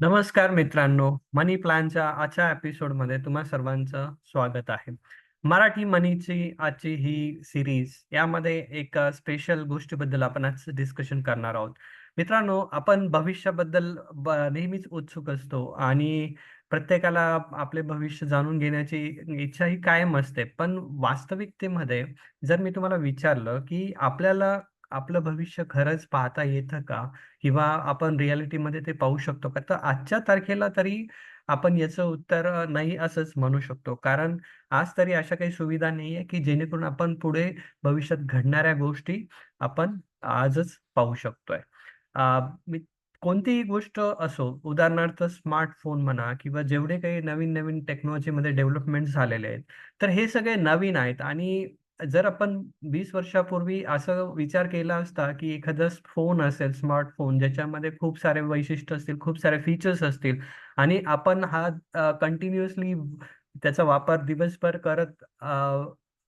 नमस्कार मित्रांनो मनी प्लॅनच्या आजच्या एपिसोडमध्ये तुम्हा सर्वांचं स्वागत आहे. मराठी मनीची आजची ही सिरीज यामध्ये एक स्पेशल गोष्टीबद्दल आपण आज डिस्कशन करणार आहोत. मित्रांनो आपण भविष्याबद्दल ब- नेहमीच उत्सुक असतो आणि प्रत्येकाला आपले भविष्य जाणून घेण्याची इच्छा ही कायम असते. पण वास्तविकतेमध्ये जर मी तुम्हाला विचारलं की आपल्याला आपलं भविष्य खरंच पाहता येतं का किंवा आपण रियालिटीमध्ये ते पाहू शकतो का? तर आजच्या तारखेला तरी आपण याचं उत्तर अ, नाही असंच म्हणू शकतो. कारण आज तरी अशा काही सुविधा नाहीये, की जेणेकरून आपण पुढे भविष्यात घडणाऱ्या गोष्टी आपण आजच पाहू शकतोय. अ, मी कोणतीही गोष्ट असो, उदाहरणार्थ स्मार्टफोन म्हणा किंवा जेवढे काही नवीन-नवीन टेक्नॉलॉजीमध्ये डेव्हलपमेंट झालेले आहेत, तर हे सगळे नवीन आहेत आणि जर आपण वीस वर्षापूर्वी असं विचार केला असता, की एखादा फोन असेल, स्मार्टफोन ज्याच्यामध्ये खूप सारे वैशिष्ट्य असतील, खूप सारे फीचर्स असतील आणि आपण हा कंटिन्युअसली त्याचा वापर दिवसभर करत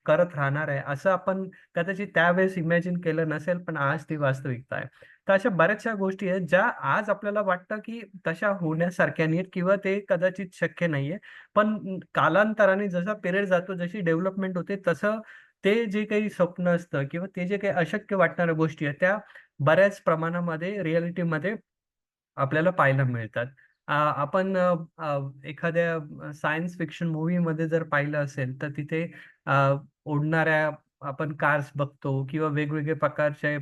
करत राहणार आहे, असं आपण कदाचित त्यावेळेस इमॅजिन केलं नसेल, पण आज ती वास्तविकता आहे. तर अशा बऱ्याचशा गोष्टी आहेत, ज्या आज आपल्याला वाटतं, की तशा होण्यासारख्या नाहीत किंवा ते कदाचित शक्य नाहीये. पण कालांतराने जसा पिरियड जातो, जशी डेव्हलपमेंट होते, तसं ते जे काही स्वप्न असतं किंवा ते जे काही अशक्य वाटणाऱ्या गोष्टी आहेत, त्या बऱ्याच प्रमाणामध्ये रियालिटीमध्ये आपल्याला पाहायला मिळतात. आपण एखाद्या सायन्स फिक्शन मूवीमध्ये जर पाहिलं असेल, तर तिथे ओढणाऱ्या आपण कार्स बघतो किंवा वेगवेगळे प्रकारचे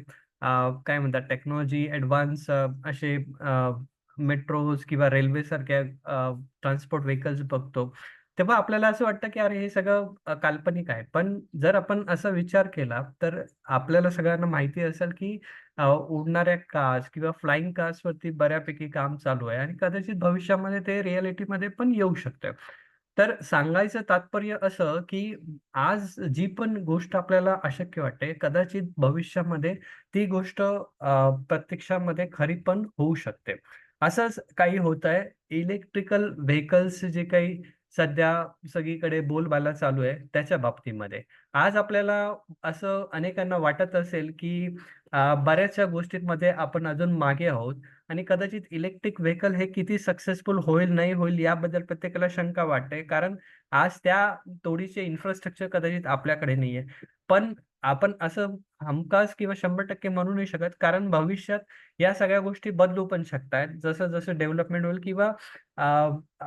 काय म्हणतात टेक्नॉलॉजी एडव्हान्स असे मेट्रोज किंवा रेल्वे सारख्या ट्रान्सपोर्ट व्हेकल्स बघतो. तेव्हा आपल्याला असं वाटतं, की अरे हे सगळं अ, काल्पनिक आहे. पण जर आपण असा विचार केला, तर आपल्याला सगळ्यांना माहिती असेल, की अ, उडणाऱ्या कार्स किंवा फ्लाइंग वरती बऱ्यापैकी काम चालू आहे आणि कदाचित भविष्यामध्ये ते रिअॅलिटीमध्ये पण येऊ शकतं. तर सांगायचं तात्पर्य असं, की आज जी पण गोष्ट आपल्याला अशक्य वाटते, कदाचित भविष्यामध्ये ती गोष्ट अ, प्रत्यक्षामध्ये खरी पण होऊ शकते. असंच काही होत आहे इलेक्ट्रिकल व्हेइकल्स जे काही सध्या सगळीकडे बोलबाला चालू आहे त्याच्या बाबतीमध्ये. आज आपल्याला असं अनेकांना वाटत असेल, की बऱ्याचशा गोष्टींमध्ये आपण अजून मागे आहोत आणि कदाचित इलेक्ट्रिक व्हेकल हे किती सक्सेसफुल होईल, नाही होईल याबद्दल प्रत्येकाला शंका वाटते. कारण आज त्या तोडीचे इन्फ्रास्ट्रक्चर कदाचित आपल्याकडे नाहीये. पण आपण असं हमखास किंवा 100% म्हणू नाही शकत. कारण भविष्यात या सगळ्या गोष्टी बदलू पण शकतात जसं-जसं डेव्हलपमेंट होईल किंवा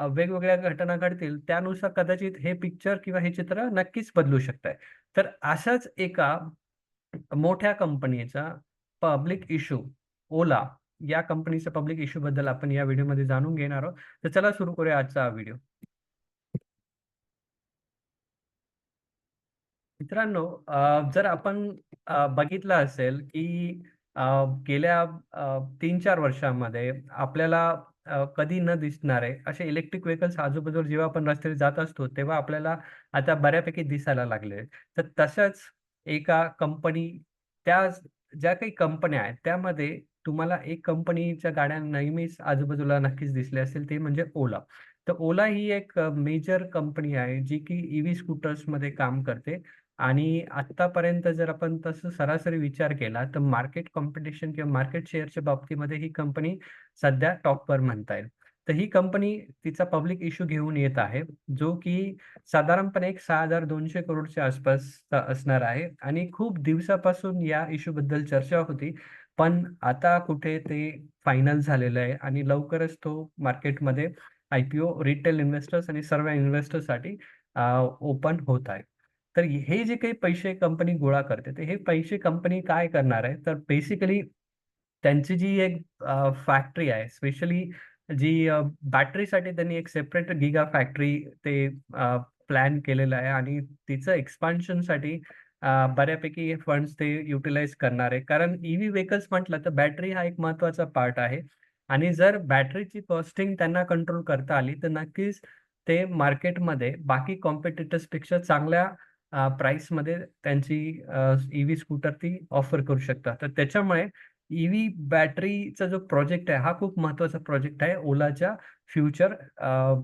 वेगवेगळ्या घटना घडतील त्यानुसार कदाचित हे पिक्चर किंवा हे चित्र नक्कीच बदलू शकतंय. तर असाच एका मोठ्या कंपनीचा पब्लिक इश्यू ओला या कंपनीचा पब्लिक इश्यू बद्दल आपण या व्हिडिओमध्ये जाणून घेणार आहोत. तर चला सुरू करूया आजचा हा व्हिडिओ. मित्रांनो अ, जर आपण अ, बघितलं असेल की अ, गेल्या अ, 3-4 वर्षामध्ये आपल्याला अ, कधी न दिसणारे असे इलेक्ट्रिक व्हेकल्स आजूबाजूला जेव्हा आपण रस्त्याने जात असतो, तेव्हा आपल्याला आता बऱ्यापैकी दिसायला लागले. तर तशाच एका कंपनी त्या ज्या काही कंपन्या आहेत, त्यामध्ये तुम्हाला एक कंपनीच्या गाड्या नेहमीच आजूबाजूला नक्कीच दिसल्या असतील, ते म्हणजे ओला. तर ओला ही एक मेजर कंपनी आहे, जी की ईव्ही स्कूटर्समध्ये काम करते आणि आत्तापर्यंत जर आपण तसं सरासरी विचार केला, तर मार्केट कॉम्पिटिशन किंवा मार्केट शेअरच्या बाबतीमध्ये ही कंपनी सध्या टॉपवर म्हणता येईल. तर ही कंपनी तिचा पब्लिक इश्यू घेऊन येत आहे, जो की साधारणपणे एक 6,200 करोडच्या आसपास असणार आहे आणि खूप दिवसापासून या इश्यूबद्दल चर्चा होती. पण आता कुठे ते फायनल झालेलं आहे आणि लवकरच तो मार्केटमध्ये आय-पी-ओ रिटेल इन्व्हेस्टर्स आणि सर्व इन्व्हेस्टर्ससाठी ओपन होत आहे. तर हे जे काही पैसे कंपनी गोळा करते, तर हे पैसे कंपनी काय करणार आहे? तर बेसिकली त्यांची जी एक फॅक्टरी आहे, स्पेशली जी बॅटरीसाठी त्यांनी एक सेपरेट गिगा फॅक्टरी ते प्लॅन केलेलं आहे आणि तिचं एक्सपान्शनसाठी बऱ्यापैकी फंड्स ते युटिलाइज करणार आहे. कारण ईव्ही व्हेकल्स म्हटलं तर बॅटरी हा एक महत्त्वाचा पार्ट आहे आणि जर बॅटरीची कॉस्टिंग त्यांना कंट्रोल करता आली, तर नक्कीच ते मार्केटमध्ये बाकी कॉम्पिटिटर्सपेक्षा चांगल्या प्राइसमध्ये त्यांची ईव्ही स्कूटर ती ऑफर करू शकता तर त्याच्यामुळे ईव्ही बॅटरीचा जो प्रोजेक्ट आहे, हा खूप महत्त्वाचा प्रोजेक्ट आहे ओलाच्या फ्युचर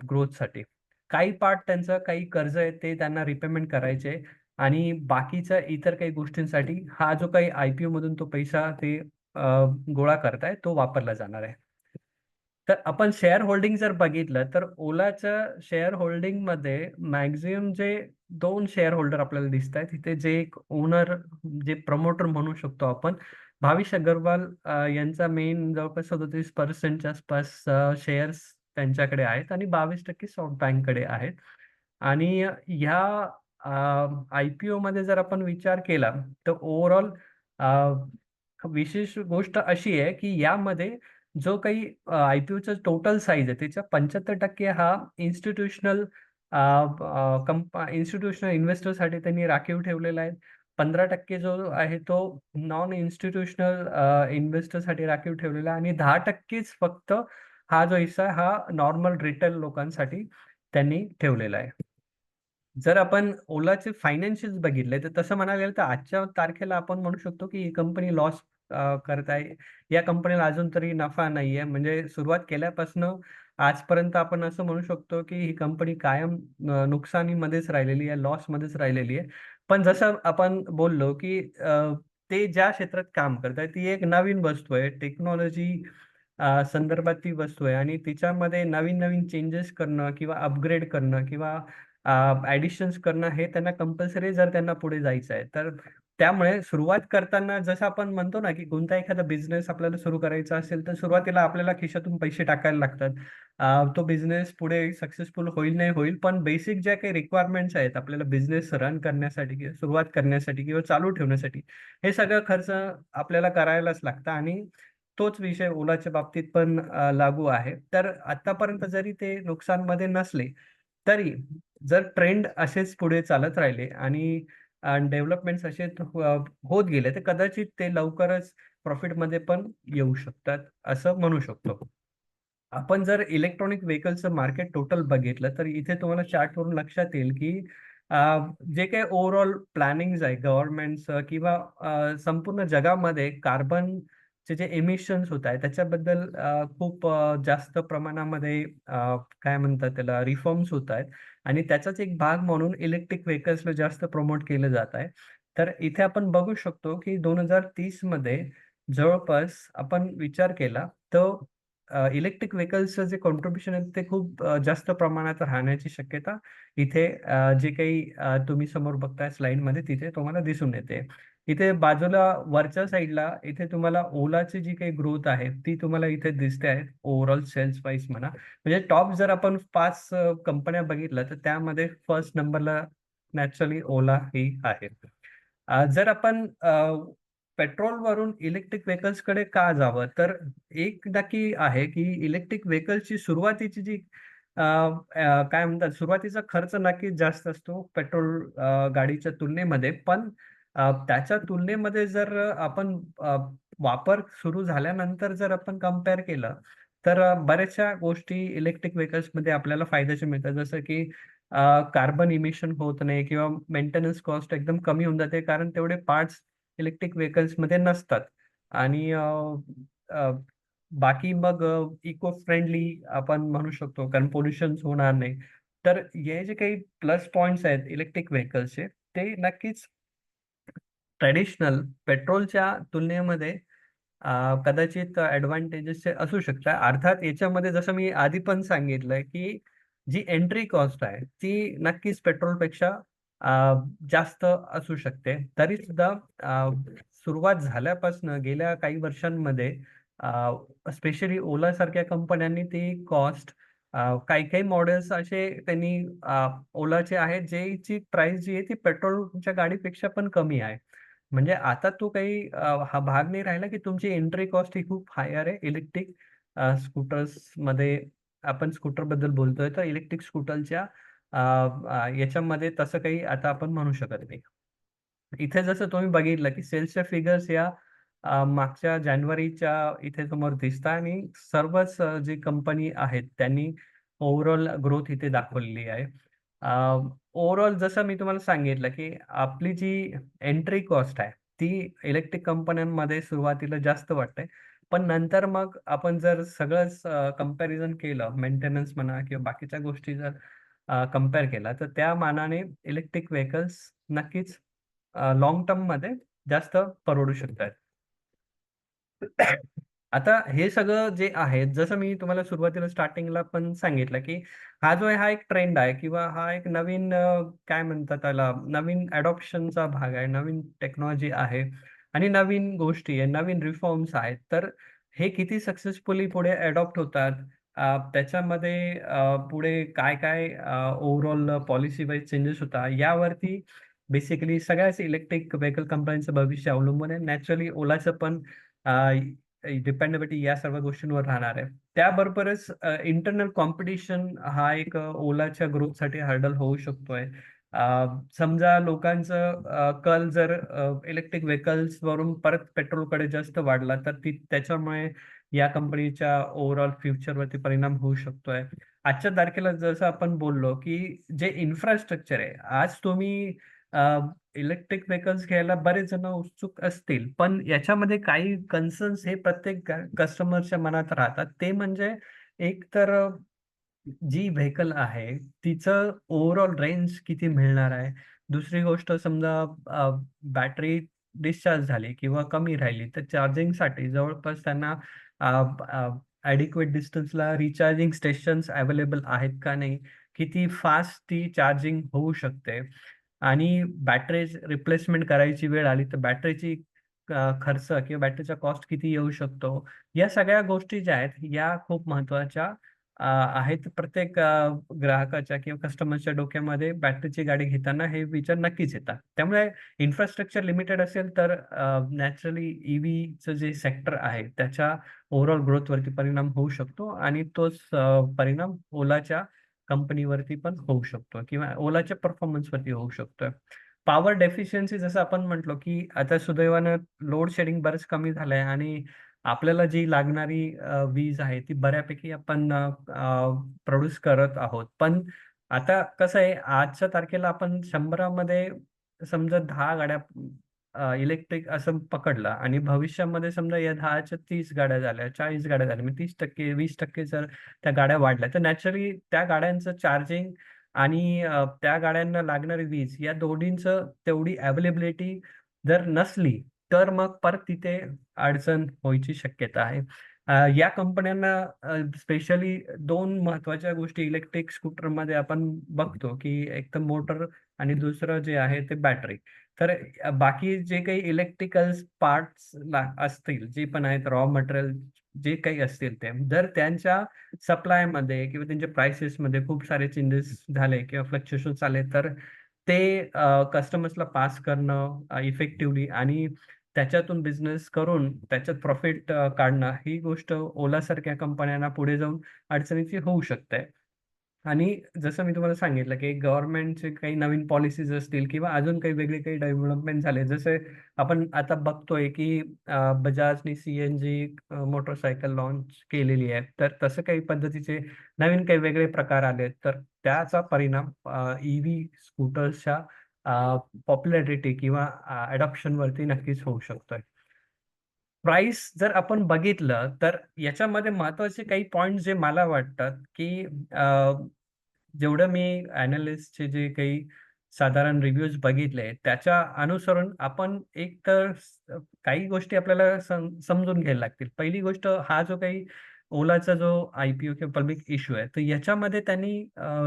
ग्रोथसाठी. काही पार्ट त्यांचं काही कर्ज आहे ते त्यांना रिपेमेंट करायचे आणि बाकीच्या इतर काही गोष्टींसाठी हा जो काही आय-पी-ओमधून तो पैसा ते गोळा गोळा आहे तो वापरला जाणार आहे. तर आपण शेअर होल्डिंग जर बघितलं तर ओलाच्या शेअर होल्डिंगमध्ये मॅक्झिमम जे दोन शेअर होल्डर आपल्याला दिसत आहेत तिथे जे एक ओनर जे प्रमोटर म्हणू शकतो आपण भाविश अग्रवाल यांचा मेन जवळपास सदोतीस पर्सेंटच्या आसपास शेअर्स त्यांच्याकडे आहेत आणि बावीस टक्के सॉफ्ट बँककडे आहेत. आणि ह्या आय पी मध्ये जर आपण विचार केला तर ओव्हरऑल विशेष गोष्ट अशी आहे की यामध्ये जो काही आय पी ओचा टोटल साईज आहे त्याच्या पंच्याहत्तर टक्के हा इन्स्टिट्यूशनल कंप इन्स्टिट्यूशनल इन्व्हेस्टरसाठी त्यांनी राखीव ठेवलेला आहे. पंधरा टक्के जो आहे तो नॉन इन्स्टिट्यूशनल इन्व्हेस्टरसाठी राखीव ठेवलेला आहे. आणि दहा टक्केच फक्त हा जो हिस्सा हा नॉर्मल रिटेल लोकांसाठी त्यांनी ठेवलेला आहे. जर आपण ओलाचे फायनान्शियल बघितले तर तसं म्हणायला गेलं तर आजच्या तारखेला आपण म्हणू शकतो की ही कंपनी लॉस करत आहे. या कंपनीला अजून तरी नफा नाहीये. म्हणजे सुरुवात केल्यापासून आजपर्यंत आपण असं म्हणू शकतो की ही कंपनी कायम नुकसानीमध्येच राहिलेली आहे लॉसमध्येच राहिलेली आहे. पण जसं आपण बोललो की ते ज्या क्षेत्रात काम करत आहे ती एक नवीन वस्तू आहे टेक्नॉलॉजी संदर्भात ती वस्तू आहे. आणि तिच्यामध्ये नवीन नवीन चेंजेस करणं किंवा अपग्रेड करणं किंवा ऍडिशन्स करणं हे त्यांना कंपल्सरी जर त्यांना पुढे जायचं आहे तर त्यामुळे सुरुवात करताना जसं आपण म्हणतो ना की कोणता एखादा बिझनेस आपल्याला सुरू करायचा असेल तर सुरुवातीला आपल्याला खिशातून पैसे टाकायला लागतात. तो बिझनेस पुढे सक्सेसफुल होईल नाही होईल पण बेसिक ज्या काही रिक्वायरमेंट्स आहेत आपल्याला बिझनेस रन करण्यासाठी किंवा सुरुवात करण्यासाठी किंवा चालू ठेवण्यासाठी हे सगळं खर्च आपल्याला करायलाच लागतं आणि तोच विषय ओलाच्या बाबतीत पण लागू आहे. तर आतापर्यंत जरी ते नुकसानमध्ये नसले तरी जर ट्रेंड असेच पुढे चालत राहिले आणि डेव्हलपमेंट असे हो, होत गेले तर कदाचित ते लवकरच प्रॉफिटमध्ये पण येऊ शकतात असं म्हणू शकतो. आपण जर इलेक्ट्रॉनिक व्हेकलचं मार्केट टोटल बघितलं तर इथे तुम्हाला चार्टवरून लक्षात येईल की जे काही ओव्हरऑल प्लॅनिंग आहे गव्हर्नमेंटचं किंवा संपूर्ण जगामध्ये कार्बन चे जे एमिशन्स होत आहे त्याच्याबद्दल खूप जास्त प्रमाणामध्ये काय म्हणतात त्याला रिफॉर्म्स होत आहेत. आणि त्याचाच एक भाग म्हणून इलेक्ट्रिक व्हेकल्सला जास्त प्रमोट केलं जात आहे. तर इथे आपण बघू शकतो की दोन हजार तीसमध्ये जवळपास आपण विचार केला तर इलेक्ट्रिक व्हेकल्सचं जे कॉन्ट्रीब्युशन आहे ते खूप जास्त प्रमाणात राहण्याची शक्यता इथे जे काही तुम्ही समोर बघताय स्लाइडमध्ये तिथे तुम्हाला दिसून येते. इथे बाजूला वरच्या साईडला इथे तुम्हाला ओलाची जी काही ग्रोथ आहे ती तुम्हाला इथे दिसते आहे ओव्हरऑल सेल्स वाईज म्हणा. म्हणजे टॉप जर आपण पाच कंपन्या बघितल्या तर त्यामध्ये फर्स्ट नंबरला नॅचरली ओला ही आहे. जर आपण पेट्रोल वरून इलेक्ट्रिक व्हेकल्सकडे का जावं तर एक नक्की आहे की इलेक्ट्रिक व्हेकल्सची सुरुवातीची जी काय म्हणतात सुरुवातीचा खर्च नक्कीच जास्त असतो पेट्रोल गाडीच्या तुलनेमध्ये. पण त्याच्या तुलनेमध्ये जर आपण वापर सुरू झाल्यानंतर जर आपण कंपेअर केलं तर बऱ्याचशा गोष्टी इलेक्ट्रिक व्हेकल्समध्ये आपल्याला फायद्याच्या मिळतात. जसं की कार्बन इमिशन होत नाही किंवा मेंटेनन्स कॉस्ट एकदम कमी होऊन जाते कारण तेवढे पार्ट्स इलेक्ट्रिक व्हेकल्समध्ये नसतात. आणि बाकी मग इको फ्रेंडली आपण म्हणू शकतो कारण पोल्युशन होणार नाही. तर हे जे काही प्लस पॉइंट्स आहेत इलेक्ट्रिक व्हेकल्सचे ते नक्कीच ट्रेडिशनल पेट्रोलच्या तुलनेमध्ये कदाचित ऍडव्हान्टेजेस असू शकतात. अर्थात याच्यामध्ये जसं मी आधी पण सांगितलंय की जी एंट्री कॉस्ट आहे ती नक्कीच पेट्रोलपेक्षा जास्त असू शकते. तरी सुद्धा सुरुवात झाल्यापासून गेल्या काही वर्षांमध्ये स्पेशली ओला सारख्या कंपन्यांनी ती कॉस्ट काही काही मॉडेल्स असे त्यांनी ओलाचे आहेत जेची प्राइस जी आहे ती पेट्रोलच्या गाडीपेक्षा पण कमी आहे. म्हणजे आता तो काही हा भाग नाही राहिला की तुमची एंट्री कॉस्ट ही खूप हायर आहे. इलेक्ट्रिक स्कूटर्समध्ये आपण स्कूटरबद्दल बोलतोय. तर इलेक्ट्रिक स्कूटरच्या याच्यामध्ये तसं काही आता आपण म्हणू शकत नाही. इथे जसं तुम्ही बघितलं की सेल्सच्या फिगर्स या मागच्या जानेवारीच्या इथे समोर दिसतात आणि सर्वच जी कंपनी आहेत त्यांनी ओव्हरऑल ग्रोथ इथे दाखवलेली आहे. ओव्हरऑल जसं मी तुम्हाला सांगितलं की आपली जी एंट्री कॉस्ट आहे ती इलेक्ट्रिक कंपन्यांमध्ये सुरुवातीला जास्त वाटते. पण नंतर मग आपण जर सगळंच कंपॅरिझन केलं मेंटेनन्स म्हणा किंवा बाकीच्या गोष्टी जर कंपेअर केला तर त्या मानाने इलेक्ट्रिक व्हेकल्स नक्कीच लॉंग टर्ममध्ये जास्त परवडू शकतात. आता हे सगळं जे आहे, जसं मी तुम्हाला सुरुवातीला स्टार्टिंगला पण सांगितलं, की हा जो आहे हा एक ट्रेंड आहे किंवा हा एक नवीन अ, काय म्हणतात त्याला नवीन अडॉप्शनचा भाग आहे, नवीन टेक्नॉलॉजी आहे आणि नवीन गोष्टी आहे, नवीन रिफॉर्म्स आहेत. तर हे किती सक्सेसफुली पुढे अडॉप्ट होतात, अ, त्याच्यामध्ये अ, पुढे काय-काय ओव्हरऑल पॉलिसी वाईज चेंजेस होतात, यावरती बेसिकली सगळ्याच इलेक्ट्रिक व्हेकल कंपन्यांचं भविष्य अवलंबून आहे. नॅचरली ओलाचं पण डिपेंडेबिलिटी या सर्व गोष्टींवर राहणार आहे. त्याबरोबरच इंटरनल कॉम्पिटिशन हा एक ओलाच्या ग्रोथसाठी हर्डल होऊ शकतोय. समजा लोकांचं कल जर इलेक्ट्रिक व्हेकल्स वरून परत पेट्रोलकडे जास्त वाढला, तर ती त्याच्यामुळे या कंपनीच्या ओव्हरऑल फ्युचरवरती परिणाम होऊ शकतोय. आजच्या तारखेला जसं आपण बोललो, की जे इन्फ्रास्ट्रक्चर आहे, आज तुम्ही इलेक्ट्रिक व्हेकल्स घ्यायला बरेच जण उत्सुक असतील. पण याच्यामध्ये काही कन्सर्न्स हे प्रत्येक कस्टमरच्या मनात राहतात. ते म्हणजे एक तर जी व्हेकल आहे, तिचं ओव्हरऑल रेंज किती मिळणार आहे? दुसरी गोष्ट समजा बॅटरी डिस्चार्ज झाली किंवा कमी राहिली, तर चार्जिंगसाठी जवळपास त्यांना अ, ॲडिक्वेट डिस्टन्सला रिचार्जिंग स्टेशन्स अवेलेबल आहेत का नाही? किती फास्ट ती चार्जिंग होऊ शकते? आणि बॅटरी रिप्लेसमेंट करायची वेळ आली, तर बॅटरीची खर्च किंवा बॅटरीचा कॉस्ट किती येऊ शकतो? या सगळ्या गोष्टी ज्या आहेत, या खूप महत्त्वाच्या आहेत. प्रत्येक ग्राहकाच्या किंवा कस्टमरच्या डोक्यामध्ये बॅटरीची गाडी घेताना हे विचार नक्कीच येतात. त्यामुळे इन्फ्रास्ट्रक्चर लिमिटेड असेल, तर नॅचरली ईव्हीचं जे सेक्टर आहे, त्याच्या ओव्हरऑल ग्रोथवरती परिणाम होऊ शकतो आणि तोच परिणाम ओलाच्या कंपनीवरती पण होऊ शकतो किंवा ओलाच्या परफॉर्मन्सवरती होऊ शकतोय. पॉवर डेफिशियन्सी जसं आपण म्हटलो, की आता सुदैवानं लोड शेडिंग बरंच कमी झालंय आणि आपल्याला जी लागणारी वीज आहे ती बऱ्यापैकी आपण प्रोड्यूस करत आहोत. पण आता कसं आहे आजच्या तारखेला आपण 100 मध्ये समजा दहा गाड्या इलेक्ट्रिक असं पकडलं आणि भविष्यामध्ये समजा या 10च्या 30 गाड्या झाल्या, 40 गाड्या झाल्या, म्हणजे 30% 20% जर त्या गाड्या वाढल्या, तर नॅचरली त्या गाड्यांचं चार्जिंग आणि त्या गाड्यांना लागणारी वीज या दोन्हींचं तेवढी अवेलेबिलिटी जर नसली, तर मग परत तिथे अडचण व्हायची शक्यता आहे. या कंपन्यांना स्पेशली दोन महत्त्वाच्या गोष्टी इलेक्ट्रिक स्कूटरमध्ये आपण बघतो, की एक तर मोटर आणि दुसरं जे आहे ते बॅटरी. तर बाकी जे काही इलेक्ट्रिकल पार्ट्स असतील, जे पण आहेत रॉ मटेरियल जे काही असतील ते, जर त्यांच्या सप्लायमध्ये किंवा त्यांच्या प्राइसेसमध्ये खूप सारे चेंजेस झाले किंवा फ्लक्च्युएशन आले, तर ते कस्टमर्सला पास करणं इफेक्टिव्हली आणि त्याच्यातून बिझनेस करून त्याच्यात प्रॉफिट काढणं ही गोष्ट ओलासारख्या कंपन्यांना पुढे जाऊन अडचणीची होऊ शकते. आणि जसं मी तुम्हाला सांगितलं, की गव्हर्नमेंटचे काही नवीन पॉलिसीज असतील किंवा अजून काही वेगळे काही डेव्हलपमेंट झाले. जसे आपण आता बघतोय, की अ, सी सीएनजी जी मोटरसायकल लॉन्च केलेली आहे. तर तसं काही पद्धतीचे नवीन काही वेगळे प्रकार आलेत. तर त्याचा परिणाम ईव्ही स्कूटर्सच्या पॉप्युलॅरिटी किंवा अडॉप्शनवरती नक्कीच होऊ शकतोय. प्राईस जर आपण बघितलं, तर याच्यामध्ये महत्त्वाचे काही पॉइंट जे मला वाटतात, की जेवढं मी एनालिस्टचे जे काही साधारण रिव्ह्यूज बघितले, त्याच्या अनुसरून आपण एक तर स काही गोष्टी आपल्याला सम समजून घ्यायला लागतील. पहिली गोष्ट हा जो काही ओलाचा जो आय-पी-ओ किंवा पब्लिक इश्यू आहे, तर याच्यामध्ये त्यांनी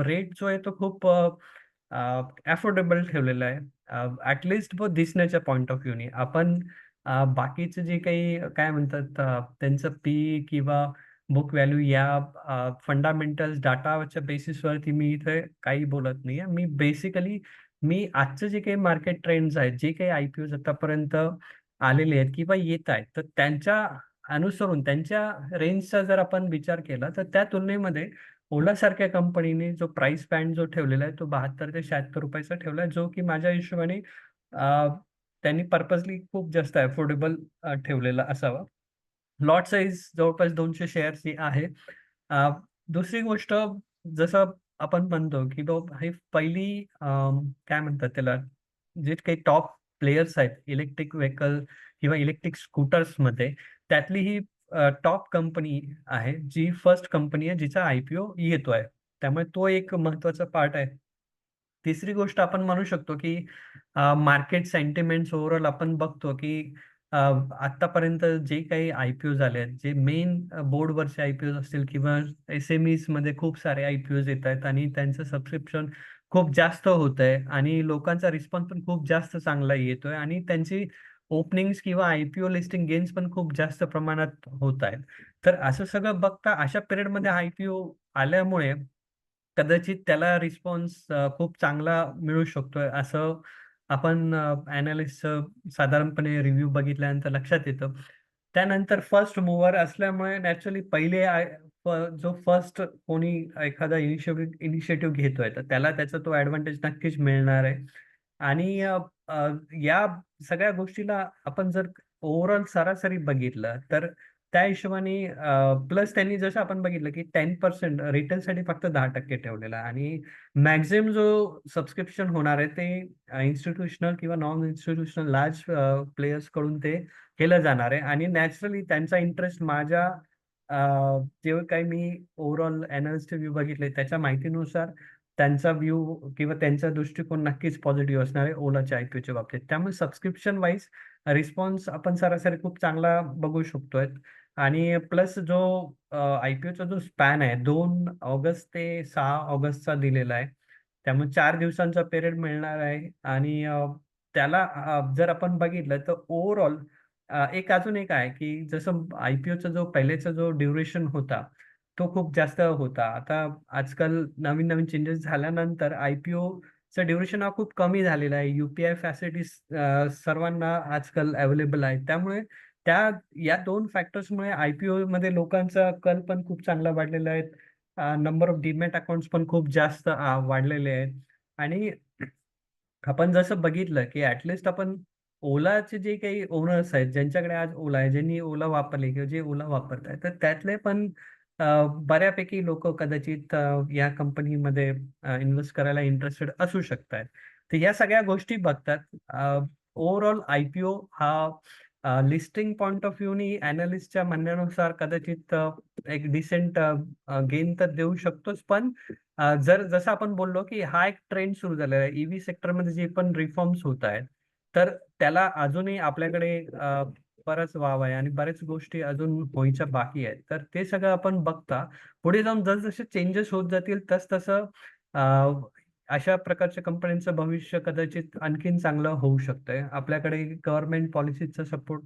रेट जो आहे तो खूप अफोर्डेबल ठेवलेला आहे. अ, दिसण्याच्या पॉइंट ऑफ व्ह्यूनी. आपण अ, बाकीचं जे काही काय म्हणतात अ, त्यांचं पी किंवा बुक व्हॅल्यू या अ, फंडामेंटल्स डाटाच्या बेसिसवरती मी इथे काही बोलत नाहीये. मी बेसिकली मी आजचं जे काही मार्केट ट्रेंड्स आहेत, जे काही आय-पी-ओज आतापर्यंत आलेले आहेत किंवा येत आहेत, तर त्यांच्या अनुसरून त्यांच्या रेंजचा जर आपण विचार केला, तर त्या तुलनेमध्ये ओलासारख्या कंपनीने जो प्राइस बँड जो ठेवलेला आहे, तो ₹72 ते ₹76 चा ठेवला आहे, जो की माझ्या हिशोबाने अ, त्यांनी पर्पजली खूप जास्त अफोर्डेबल ठेवलेला असावा. लॉट साईज जवळपास दोनशे शेअर्स ही आहे. दुसरी गोष्ट जसं आपण म्हणतो, की तो हे पहिली काय म्हणतात त्याला, जे काही टॉप प्लेयर्स आहेत इलेक्ट्रिक व्हेकल किंवा इलेक्ट्रिक स्कूटर्समध्ये, त्यातली ही टॉप कंपनी आहे, जी फर्स्ट कंपनी आहे जिचा आय-पी-ओ त्यामुळे तो एक महत्त्वाचा पार्ट आहे. तिसरी गोष्ट आपण म्हणू शकतो, की मार्केट सेंटिमेंट्स ओव्हरऑल आपण बघतो, की आतापर्यंत जे काही आयपीओ झाले आहेत, जे मेन बोर्डवरचे आयपीओ असतील किंवा एस-एम-ईजमध्ये खूप सारे आयपीओ येत आहेत आणि त्यांचं सबस्क्रिप्शन खूप जास्त होतंय आणि लोकांचा रिस्पॉन्स पण खूप जास्त चांगला येतोय आणि त्यांची ओपनिंग्स किंवा आयपीओ लिस्टिंग गेन्स पण खूप जास्त प्रमाणात होत आहेत. तर असं सगळं बघता अशा पिरियडमध्ये आयपीओ आल्यामुळे कदाचित त्याला रिस्पॉन्स खूप चांगला मिळू शकतोय असं आपण अनालिस्ट साधारणपणे रिव्ह्यू बघितल्यानंतर लक्षात येतं. त्यानंतर फर्स्ट मूव्हर असल्यामुळे नॅचरली पहिले जो फर्स्ट कोणी एखादा इनिशिएटिव्ह इनिशिएटिव्ह घेतोय, तर त्याला त्याचा तो ऍडव्हान्टेज नक्कीच मिळणार आहे. आणि या सगळ्या गोष्टीला आपण जर ओव्हरऑल सरासरी बघितलं, तर त्या हिशोबाने प्लस त्यांनी जसं आपण बघितलं, की 10% रिटेलसाठी फक्त 10% ठेवलेला आणि मॅक्झिमम जो सबस्क्रिप्शन होणार आहे, ते इन्स्टिट्यूशनल किंवा नॉन इन्स्टिट्यूशनल लार्ज प्लेयर्सकडून ते केलं जाणार आहे आणि नॅचरली त्यांचा इंटरेस्ट माझ्या जेव्हा काही मी ओव्हरऑल एनालिस्टचे व्ह्यू बघितले, त्याच्या माहितीनुसार त्यांचा व्ह्यू किंवा त्यांचा दृष्टिकोन नक्कीच पॉझिटिव्ह असणार आहे ओलाच्या आय-पी-ओच्या बाबतीत. त्यामुळे सबस्क्रिप्शन वाईज रिस्पॉन्स आपण सरासरी खूप चांगला बघू शकतोय आणि प्लस जो आयपीओचा आय-पी-ओचा जो स्पॅन आहे दोन ऑगस्ट ते सहा ऑगस्टचा दिलेला आहे. त्यामुळे चार दिवसांचा पिरियड मिळणार आहे आणि त्याला जर आपण बघितलं तर ओव्हरऑल एक अजून एक आहे, की जसं आय-पी-ओचा जो पहिलेचा जो ड्युरेशन होता, तो खूप जास्त होता. आता आजकाल नवीन-नवीन चेंजेस झाल्यानंतर आय-पी-ओचा ड्युरेशन हा खूप कमी झालेला आहे. यू-पी-आय फॅसिलिटीज सर्वांना आजकाल अवेलेबल आहेत. त्यामुळे त्या या दोन फॅक्टर्समुळे आय पी मध्ये लोकांचा कल पण खूप चांगला वाढलेला आहे. नंबर ऑफ डीमॅट अकाउंट्स पण खूप जास्त वाढलेले आहेत आणि आपण जसं बघितलं, की ऍटलिस्ट आपण ओलाचे जे काही ओनर्स आहेत, ज्यांच्याकडे आज ओला आहे, ज्यांनी ओला वापरली किंवा जे ओला वापरतायत, तर त्यातले पण बऱ्यापैकी लोक कदाचित या कंपनीमध्ये इन्व्हेस्ट करायला इंटरेस्टेड असू शकतात तर या सगळ्या गोष्टी बघतात. ओव्हरऑल आय-पी-ओ हा लिस्टिंग पॉइंट ऑफ व्ह्यूनी अनालिस्टच्या म्हणण्यानुसार कदाचित अ, एक डिसेंट गेन तर देऊ शकतोच, पण अ, जर जसं आपण बोललो, की हा एक ट्रेंड सुरू झालेला आहे. ईव्ही सेक्टरमध्ये जे पण रिफॉर्म्स होत आहेत, तर त्याला अजूनही आपल्याकडे अ, बराच वाव आहे आणि बऱ्याच गोष्टी अजून व्हायच्या बाकी आहेत. तर ते सगळं आपण बघता पुढे जाऊन जसजसे चेंजेस होत जातील, तसतसं अ, अशा प्रकारच्या कंपन्यांचं भविष्य कदाचित आणखीन चांगलं होऊ शकतंय. आपल्याकडे गव्हर्नमेंट पॉलिसीचा सपोर्ट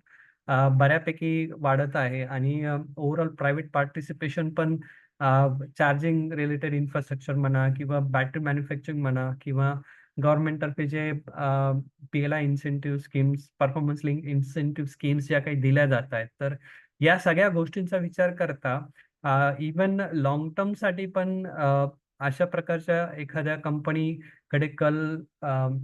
बऱ्यापैकी वाढत आहे आणि ओव्हरऑल प्रायव्हेट पार्टिसिपेशन पण चार्जिंग रिलेटेड इन्फ्रास्ट्रक्चर म्हणा किंवा बॅटरी मॅन्युफॅक्चरिंग म्हणा किंवा गव्हर्नमेंटतर्फे जे अ, PLI incentive schemes, performance link incentive schemes ज्या काही दिल्या जात आहेत. तर या सगळ्या गोष्टींचा विचार करता इवन लॉंग टर्मसाठी पण अशा प्रकारच्या एखाद्या कंपनीकडे कल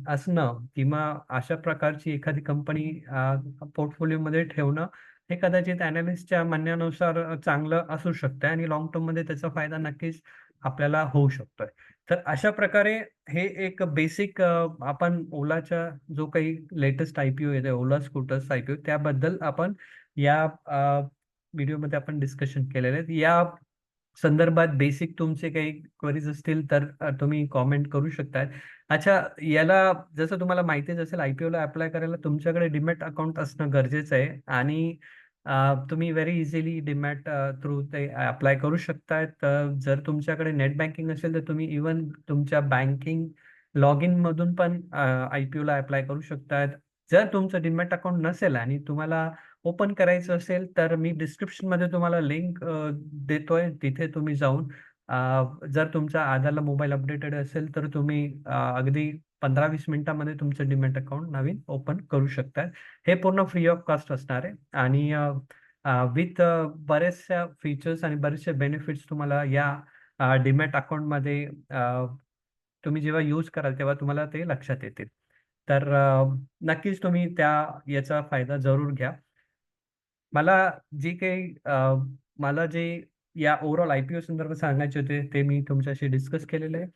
असणं किंवा अशा प्रकारची एखादी कंपनी अ, पोर्टफोलिओमध्ये ठेवणं हे कदाचित एनालिस्टच्या म्हणण्यानुसार चांगलं असू शकतं आणि लाँग टर्ममध्ये त्याचा फायदा नक्कीच आपल्याला होऊ शकतोय. तर अशा प्रकारे हे एक बेसिक अ, आपण ओलाच्या जो काही लेटेस्ट आयपीओ येते येतोय, ओला स्कूटर्स आयपीओ त्याबद्दल आपण या अ, व्हिडिओमध्ये आपण डिस्कशन केलेले आहेत. या संदर्भात बेसिक तुमचे काही क्वेरीज असतील तर तुम्ही कॉमेंट करू शकता. अच्छा, याला जसं तुम्हाला माहितीच असेल आय-पी-ओला अप्लाय करायला तुमच्याकडे डीमॅट अकाउंट असणं गरजेचं आहे आणि तुम्ही व्हेरी इझिली डीमॅट थ्रू ते अप्लाय करू शकताय. तर जर तुमच्याकडे नेट बँकिंग असेल तर तुम्ही इव्हन तुमच्या बँकिंग लॉग पण मधून आय-पी-ओला अप्लाय करू शकतात. जर तुमचं डीमॅट अकाउंट नसेल आणि तुम्हाला ओपन करायचं असेल, तर मी डिस्क्रिप्शनमध्ये तुम्हाला लिंक देतोय. तिथे तुम्ही जाऊन जर तुमचा आधारला मोबाईल अपडेटेड असेल, तर तुम्ही अगदी 15-20 मिनिटामध्ये तुमचं डीमॅट अकाउंट नवीन ओपन करू शकता. हे पूर्ण फ्री ऑफ कॉस्ट असणार आहे आणि विथ बरेचशा फीचर्स आणि बरेचसे बेनिफिट्स तुम्हाला या डिमेट डीमॅट अकाउंटमध्ये तुम्ही जेव्हा यूज कराल, तेव्हा तुम्हाला ते लक्षात येतील. तर नक्कीच तुम्ही त्या याचा फायदा जरूर घ्या. मला जे काही अ, मला जे या ओव्हरऑल आयपीओ संदर्भात सांगायचे होते, ते मी तुमच्याशी डिस्कस केलेले आहे.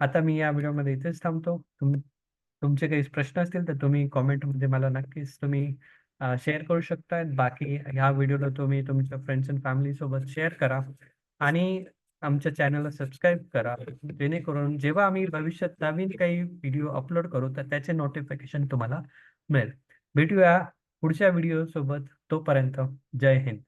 आता मी या व्हिडिओमध्ये इथेच थांबतो. तुम तुमचे काही प्रश्न असतील, तर तुम्ही कॉमेंटमध्ये मला नक्कीच तुम्ही अ, शेअर करू शकता. बाकी ह्या व्हिडिओला तुम्ही तुमच्या फ्रेंड्स अँड फॅमिलीसोबत शेअर करा आणि आमच्या चॅनलला सबस्क्राईब करा. जेणेकरून जेव्हा आम्ही भविष्यात नवीन काही व्हिडिओ अपलोड करू, तर त्याचे नोटिफिकेशन तुम्हाला मिळेल. भेटूया पुढच्या व्हिडिओ सोबत तोपर्यंत जय हिंद.